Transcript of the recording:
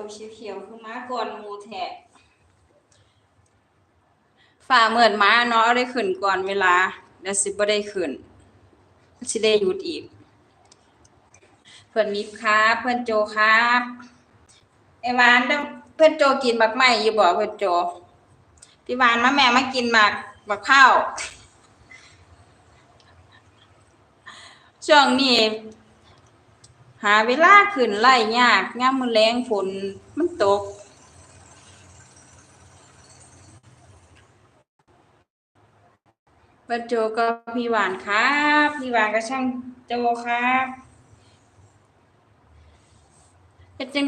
ตัวเขียวๆคือม้าก่อนหมูแทะฝ่าเหมือนม้าเนาะได้ขึ้นก่อนเวลาเดี๋ยวสิบ่ได้ขึ้นสิได้หยุดอีก เพื่อนมิบครับเพื่อนโจครับไอหวานเพื่อนโจกินบักไม้อยู่บ่เพื่อนโจพี่หวานมาแม่มากินบักบักข้าวช่วงนี้ หาเวลาขึ้นไล่ยากงามมือแรงฝนมันตกป้าโจก็พี่หวานครับ พี่หวานก็ช่างโจครับเป็นจัง